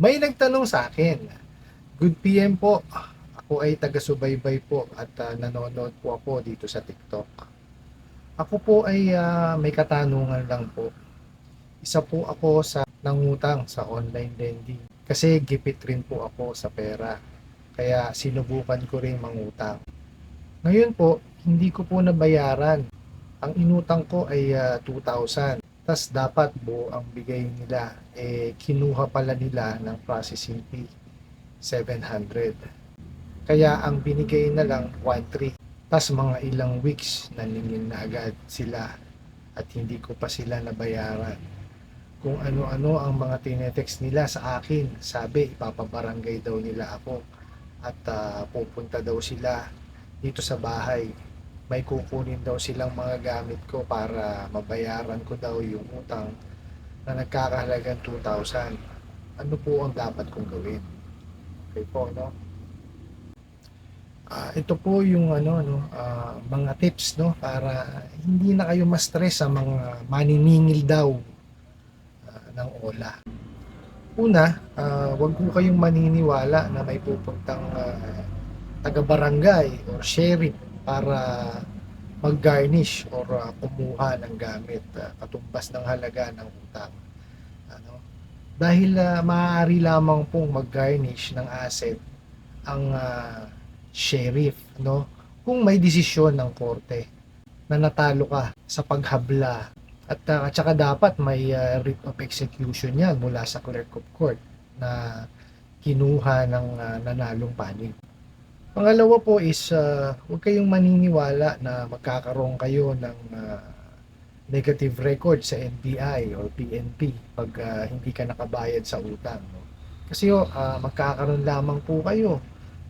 May nagtanong sa akin, Good PM po, ako ay taga-subaybay po at ah, nanonood po ako dito sa TikTok. Ako po ay ah, may katanungan lang po. Isa po ako sa nangutang sa online lending kasi gipit rin po ako sa pera. Kaya sinubukan ko rin mangutang. Ngayon po, hindi ko po nabayaran. Ang inutang ko ay ah, 2,000. Tas dapat buo ang bigay nila. Eh, kinuha pala nila ng processing fee. 700. Kaya ang binigay na lang 1,300. Tas mga ilang weeks naningil na agad sila at hindi ko pa sila nabayaran. Kung ano-ano ang mga tinetext nila sa akin, sabi ipapabarangay daw nila ako at ah, pupunta daw sila dito sa bahay. May kukunin daw silang mga gamit ko para mabayaran ko daw yung utang na nagkakahalagang 2,000. Ano po ang dapat kong gawin? Okay po, no? Ah, ito po yung ano no, ah, mga tips no para hindi na kayo ma-stress sa mga maniningil daw ah, ng ola. Una, ah, wag po kayong maniniwala na may pupuntang ah, taga-barangay or sheriff para mag-garnish or ah, kumuha ng gamit ah, katumbas ng halaga ng utang. Ano? Dahil ah, maaari lamang pong mag-garnish ng asset ang ah, sheriff, no? Kung may desisyon ng korte na natalo ka sa paghabla at uh, at saka dapat may uh, writ of execution yan mula sa clerk of court na kinuha ng uh, nanalong panig. Pangalawa po is uh, huwag kayong maniniwala na magkakaroon kayo ng uh, negative record sa NBI or PNP pag uh, hindi ka nakabayad sa utang. No? Kasi uh, magkakaroon lamang po kayo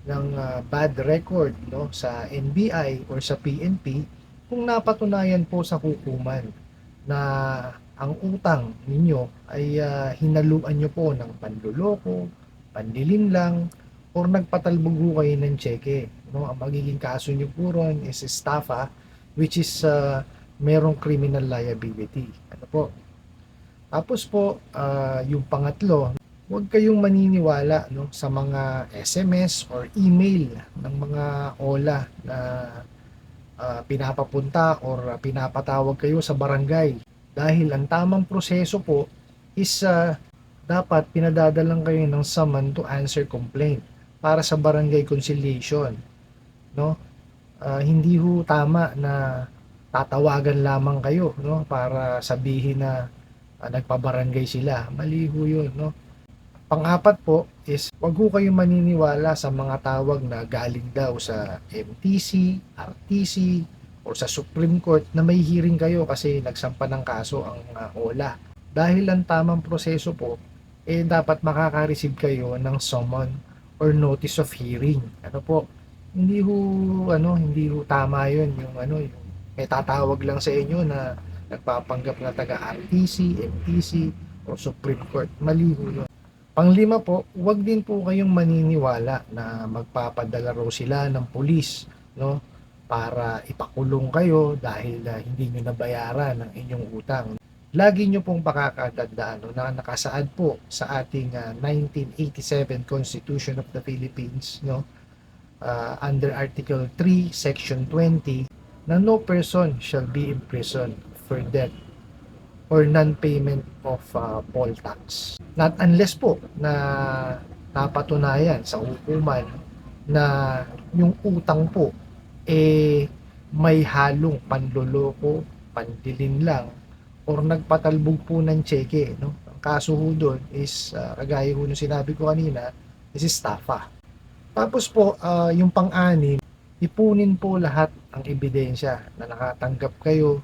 ng uh, bad record no sa NBI or sa PNP kung napatunayan po sa hukuman na ang utang ninyo ay uh, hinaluan nyo po ng panluloko, panlilin lang, or nagpatalbog kayo ng cheque. No? Ang magiging kaso nyo po ron is estafa, which is uh, merong criminal liability. Ano po? Tapos po, uh, yung pangatlo, huwag kayong maniniwala no, sa mga SMS or email ng mga OLA na uh, pinapapunta or pinapatawag kayo sa barangay. Dahil ang tamang proseso po is uh, dapat pinadadalang kayo ng summon to answer complaint para sa barangay conciliation. No? Uh, hindi ho tama na tatawagan lamang kayo no para sabihin na uh, nagpabarangay sila. Mali ho 'yun, no? Pang-apat po is wag ho kayong maniniwala sa mga tawag na galing daw sa MTC, RTC, o sa Supreme Court na may hearing kayo kasi nagsampa ng kaso ang uh, OLA. Dahil ang tamang proseso po, eh dapat makaka-receive kayo ng summon or notice of hearing. Ano po? Hindi ho ano, hindi ho tama 'yon yung ano, yung may tatawag lang sa inyo na nagpapanggap na taga RTC, MTC, o Supreme Court. Mali ho yun. Panglima po, huwag din po kayong maniniwala na magpapadala raw sila ng pulis, no? Para ipakulong kayo dahil uh, hindi nyo nabayaran ang inyong utang. Lagi nyo pong pakakatandaan no, na nakasaad po sa ating uh, 1987 Constitution of the Philippines, no? Uh, under Article 3, Section 20, na no person shall be imprisoned for debt or non-payment of uh, poll tax. Not unless po na napatunayan sa hukuman na yung utang po eh may halong panloloko, pandilin lang or nagpatalbog po ng cheque, no? Ang kaso ho doon is uh, kagaya ho nung sinabi ko kanina, is estafa. Tapos po uh, yung pang-anim, ipunin po lahat ang ebidensya na nakatanggap kayo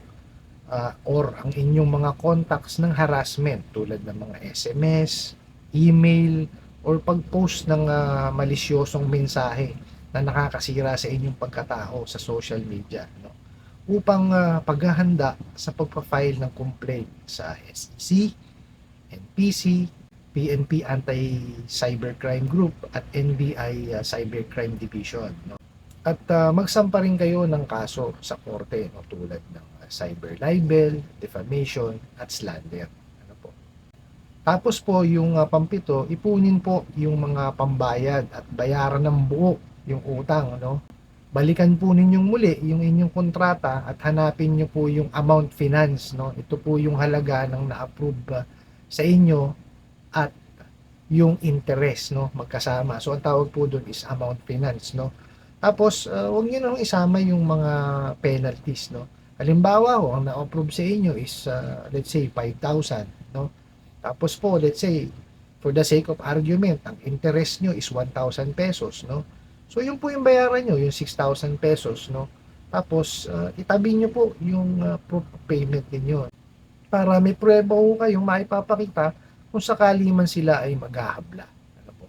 uh, or ang inyong mga contacts ng harassment tulad ng mga SMS, email, or pag-post ng uh, malisyosong mensahe na nakakasira sa inyong pagkatao sa social media no? Upang uh, paghahanda sa pagpa-file ng complaint sa SEC, NPC, PNP Anti-Cybercrime Group at NBI uh, Cybercrime Division no? at uh, magsampa rin kayo ng kaso sa korte no? tulad ng cyber libel, defamation, at slander. Ano po? Tapos po yung ah, pampito, ipunin po yung mga pambayad at bayaran ng buo yung utang, no? Balikan po ninyong muli yung inyong kontrata at hanapin nyo po yung amount finance, no? Ito po yung halaga ng na-approve ah, sa inyo at yung interest, no? Magkasama. So, ang tawag po doon is amount finance, no? Tapos, uh, huwag nyo nang isama yung mga penalties, no? Halimbawa, ho, ang na-approve sa inyo is, ah, let's say, 5,000, no? Tapos po, let's say, for the sake of argument, ang interest nyo is 1,000 pesos, no? So, yun po yung bayaran nyo, yung 6,000 pesos, no? Tapos, ah, itabi nyo po yung ah, proof of payment ninyo para may prueba ho kayong maipapakita kung sakali man sila ay maghahabla. Ano po?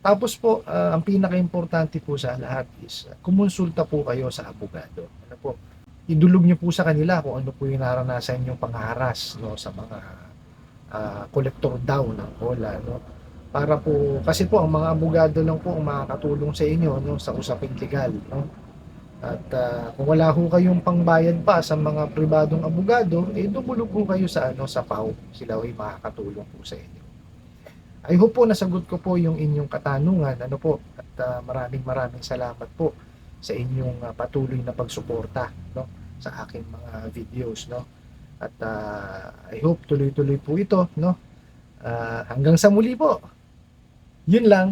Tapos po, ah, ang pinaka-importante po sa lahat is ah, kumonsulta po kayo sa abogado. Ano po? Idulog nyo po sa kanila kung ano po yung naranasan yung pangharas no, sa mga ah, collector daw ng OLA. No? Para po, kasi po ang mga abogado lang po ang makakatulong sa inyo no, sa usaping legal. No? At ah, kung wala ho kayong pangbayad pa sa mga pribadong abogado, eh dumulog po kayo sa ano sa PAW. Sila ay makakatulong po sa inyo. I hope po nasagot ko po yung inyong katanungan. Ano po? At ah, maraming maraming salamat po sa inyong ah, patuloy na pagsuporta no sa aking mga videos no. At ah, I hope tuloy-tuloy po ito no. Ah, hanggang sa muli po. Yun lang.